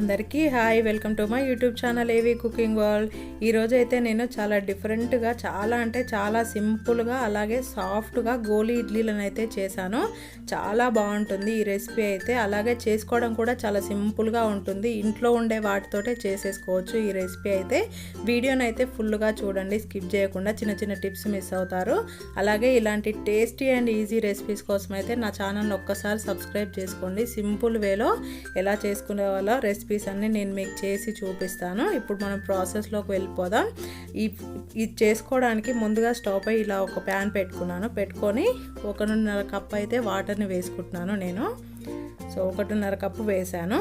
అందరికీ hi welcome to my YouTube channel AV cooking world. ఈరోజు అయితే నేను చాలా డిఫరెంట్గా చాలా అంటే చాలా సింపుల్గా అలాగే సాఫ్ట్గా గోలీ ఇడ్లీలను అయితే చేశాను. చాలా బాగుంటుంది ఈ రెసిపీ అయితే. అలాగే చేసుకోవడం కూడా చాలా సింపుల్గా ఉంటుంది. ఇంట్లో ఉండే వాటితోటే చేసేసుకోవచ్చు ఈ రెసిపీ అయితే. వీడియోని అయితే ఫుల్గా చూడండి స్కిప్ చేయకుండా చిన్న చిన్న టిప్స్ మిస్ అవుతారు. అలాగే ఇలాంటి టేస్టీ అండ్ ఈజీ రెసిపీస్ కోసం అయితే నా ఛానల్ ఒక్కసారి సబ్స్క్రైబ్ చేసుకోండి. సింపుల్ వేలో ఎలా చేసుకునే వాళ్ళ రెసిపీస్ అన్ని నేను మీకు చేసి చూపిస్తాను. ఇప్పుడు మనం ప్రాసెస్లోకి వెళ్ళిపోదాం. ఈ ఇది చేసుకోవడానికి ముందుగా స్టవ్ పై ఇలా ఒక ప్యాన్ పెట్టుకున్నాను. పెట్టుకొని ఒకటిన్నర కప్ అయితే వాటర్ని వేసుకుంటున్నాను నేను. సో ఒకటిన్నర కప్పు వేసాను.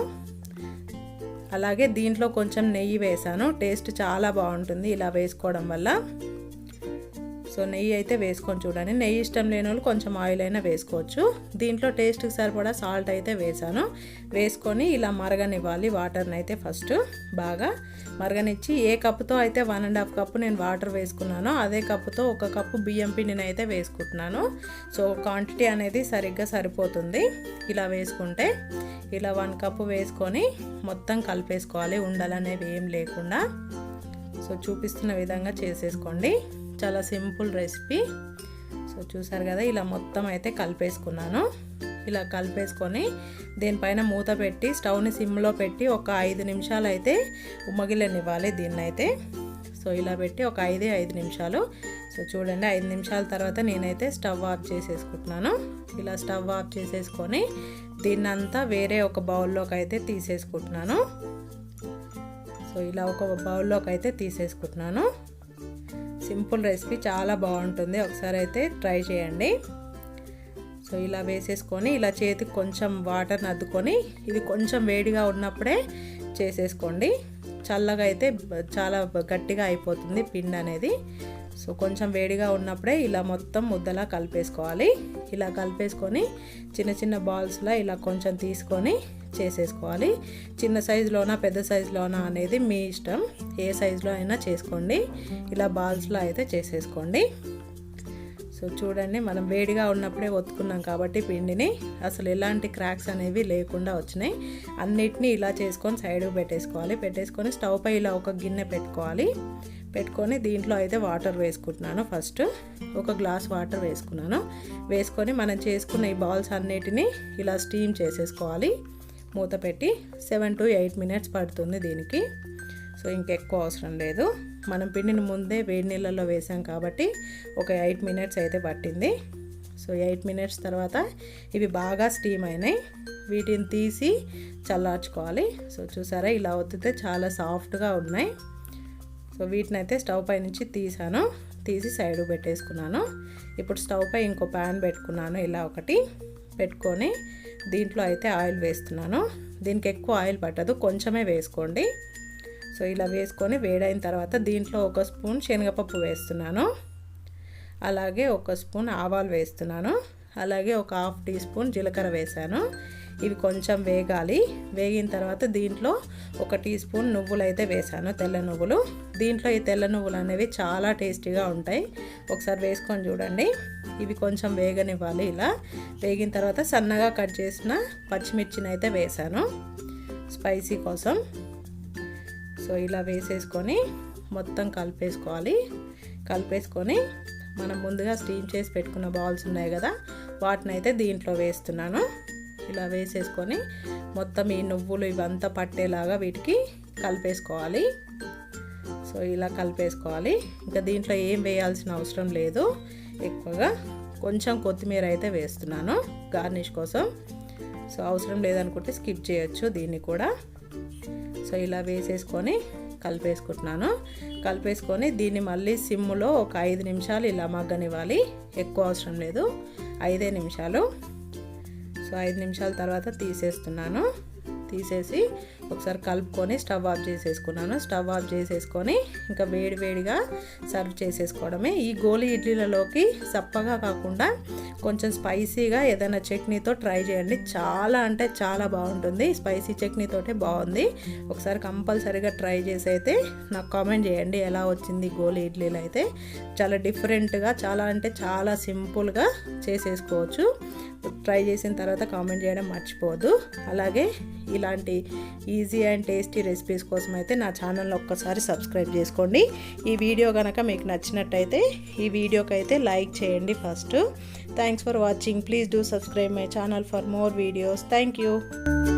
అలాగే దీంట్లో కొంచెం నెయ్యి వేసాను. టేస్ట్ చాలా బాగుంటుంది ఇలా వేసుకోవడం వల్ల. సో నెయ్యి అయితే వేసుకొని చూడండి. నెయ్యి ఇష్టం లేని వాళ్ళు కొంచెం ఆయిల్ అయినా వేసుకోవచ్చు. దీంట్లో టేస్ట్కి సరిపడా సాల్ట్ అయితే వేసాను. వేసుకొని ఇలా మరగనివ్వాలి వాటర్ని అయితే ఫస్ట్ బాగా. మరగనిచ్చి ఏ కప్పుతో అయితే వన్ అండ్ హాఫ్ కప్పు నేను వాటర్ వేసుకున్నానో అదే కప్పుతో ఒక కప్పు బియ్యం పిండిని అయితే వేసుకుంటున్నాను. సో క్వాంటిటీ అనేది సరిగ్గా సరిపోతుంది. ఇలా వేసుకుంటే ఇలా వన్ కప్పు వేసుకొని మొత్తం కలిపేసుకోవాలి. ఉండలనేవి ఏం లేకుండా. సో చూపిస్తున్న విధంగా చేసేసుకోండి. చాలా సింపుల్ రెసిపీ. సో చూసారు కదా ఇలా మొత్తం అయితే కలిపేసుకున్నాను. ఇలా కలిపేసుకొని దీనిపైన మూత పెట్టి స్టవ్ని సిమ్లో పెట్టి ఒక ఐదు నిమిషాలు అయితే ఉమ్మగిలనివ్వాలి దీన్ని అయితే సో ఇలా పెట్టి ఒక ఐదే ఐదు నిమిషాలు. సో చూడండి ఐదు నిమిషాల తర్వాత నేనైతే స్టవ్ ఆఫ్ చేసేసుకుంటున్నాను. ఇలా స్టవ్ ఆఫ్ చేసేసుకొని దీన్నంతా వేరే ఒక బౌల్లోకి అయితే తీసేసుకుంటున్నాను. సో ఇలా ఒక బౌల్లోకి అయితే తీసేసుకుంటున్నాను. సింపుల్ రెసిపీ చాలా బాగుంటుంది. ఒకసారి అయితే ట్రై చేయండి. సో ఇలా వేసేసుకొని ఇలా చేతికి కొంచెం వాటర్ని అద్దుకొని ఇది కొంచెం వేడిగా ఉన్నప్పుడే చేసేసుకోండి. చల్లగా అయితే చాలా గట్టిగా అయిపోతుంది పిండి అనేది సో కొంచెం వేడిగా ఉన్నప్పుడే ఇలా మొత్తం ముద్దలా కలిపేసుకోవాలి. ఇలా కలిపేసుకొని చిన్న చిన్న బాల్స్లా ఇలా కొంచెం తీసుకొని చేసేసుకోవాలి. చిన్న సైజులోనా పెద్ద సైజులోనా అనేది మీ ఇష్టం. ఏ సైజులో అయినా చేసుకోండి. ఇలా బాల్స్లో అయితే చేసేసుకోండి. సో చూడండి మనం వేడిగా ఉన్నప్పుడే ఒత్తుకున్నాం కాబట్టి పిండిని. అసలు ఎలాంటి క్రాక్స్ అనేవి లేకుండా వచ్చినాయి. అన్నిటినీ ఇలా చేసుకొని సైడ్కి పెట్టేసుకోవాలి. పెట్టేసుకొని స్టవ్ పై ఇలా ఒక గిన్నె పెట్టుకోవాలి. పెట్టుకొని దీంట్లో అయితే వాటర్ వేసుకుంటున్నాను. ఫస్ట్ ఒక గ్లాస్ వాటర్ వేసుకున్నాను. వేసుకొని మనం చేసుకున్న ఈ బాల్స్ అన్నిటినీ ఇలా స్టీమ్ చేసేసుకోవాలి. మూత పెట్టి సెవెన్ టు ఎయిట్ మినిట్స్ పడుతుంది దీనికి. సో ఇంకెక్కువ అవసరం లేదు. మనం పిండిని ముందే వేడి నీళ్ళల్లో వేసాం కాబట్టి ఒక ఎయిట్ మినిట్స్ అయితే పట్టింది. సో ఎయిట్ మినిట్స్ తర్వాత ఇవి బాగా స్టీమ్ అయినాయి. వీటిని తీసి చల్లార్చుకోవాలి. సో చూసారా? ఇలా వద్దితే చాలా సాఫ్ట్గా ఉన్నాయి. సో వీటిని అయితే స్టవ్ పై నుంచి తీసాను. తీసి సైడ్ పెట్టేసుకున్నాను. ఇప్పుడు స్టవ్ పై ఇంకో ప్యాన్ పెట్టుకున్నాను. ఇలా ఒకటి పెట్టుకొని దీంట్లో అయితే ఆయిల్ వేస్తున్నాను. దీనికి ఎక్కువ ఆయిల్ పట్టదు. కొంచెమే వేసుకోండి. సో ఇలా వేసుకొని వేడైన తర్వాత దీంట్లో ఒక స్పూన్ శనగపప్పు వేస్తున్నాను. అలాగే ఒక స్పూన్ ఆవాలు వేస్తున్నాను. అలాగే ఒక హాఫ్ టీ స్పూన్ జీలకర్ర వేసాను ఇవి కొంచెం వేగాలి. వేగిన తర్వాత దీంట్లో ఒక టీ స్పూన్ నువ్వులు అయితే వేసాను తెల్ల నువ్వులు. దీంట్లో ఈ తెల్ల నువ్వులు అనేవి చాలా టేస్టీగా ఉంటాయి. ఒకసారి వేసుకొని చూడండి. ఇవి కొంచెం వేగనివ్వాలి ఇలా. వేగిన తర్వాత సన్నగా కట్ చేసిన పచ్చిమిర్చిని అయితే వేసాను స్పైసీ కోసం. సో ఇలా వేసేసుకొని మొత్తం కలిపేసుకోవాలి. కలిపేసుకొని మనం ముందుగా స్టీమ్ చేసి పెట్టుకున్న బాల్స్ ఉన్నాయి కదా వాటిని అయితే దీంట్లో వేస్తున్నాను. ఇలా వేసేసుకొని మొత్తం ఈ నువ్వులు ఇవంతా పట్టేలాగా వీటికి కలిపేసుకోవాలి. సో ఇలా కలిపేసుకోవాలి. ఇంకా దీంట్లో ఏం వేయాల్సిన అవసరం లేదు. ఎక్కువగా కొంచెం కొత్తిమీర అయితే వేస్తున్నాను గార్నిష్ కోసం. సో అవసరం లేదనుకుంటే స్కిప్ చేయొచ్చు దీన్ని కూడా. సో ఇలా వేసేసుకొని కలిపేసుకుంటున్నాను. కలిపేసుకొని దీన్ని మళ్ళీ సిమ్లో ఒక ఐదు నిమిషాలు ఇలా మగ్గనివ్వాలి. ఎక్కువ అవసరం లేదు. ఐదే నిమిషాలు. సో ఐదు నిమిషాల తర్వాత తీసేస్తున్నాను. తీసేసి ఒకసారి కలుపుకొని స్టవ్ ఆఫ్ చేసేసుకున్నాను. స్టవ్ ఆఫ్ చేసేసుకొని ఇంకా వేడి వేడిగా సర్వ్ చేసేసుకోవడమే. ఈ గోలి ఇడ్లీలలోకి సప్పగా కాకుండా కొంచెం స్పైసీగా ఏదైనా చట్నీతో ట్రై చేయండి. చాలా అంటే చాలా బాగుంటుంది. స్పైసీ చట్నీతోటే బాగుంది. ఒకసారి కంపల్సరీగా ట్రై చేసి అయితే నాకు కామెంట్ చేయండి ఎలా వచ్చింది గోలి ఇడ్లీలు అయితే. చాలా డిఫరెంట్గా చాలా అంటే చాలా సింపుల్గా చేసేసుకోవచ్చు. ట్రై చేసిన తర్వాత కామెంట్ చేయడం మర్చిపోదు అలాగే ఇలాంటి ఈజీ అండ్ టేస్టీ రెసిపీస్ కోసం అయితే నా ఛానల్లో ఒక్కసారి సబ్స్క్రైబ్ చేసుకోండి. ఈ వీడియో కనుక మీకు నచ్చినట్టయితే ఈ వీడియోకి అయితే లైక్ చేయండి first. Thanks for watching. Please do subscribe my channel for more videos. Thank you.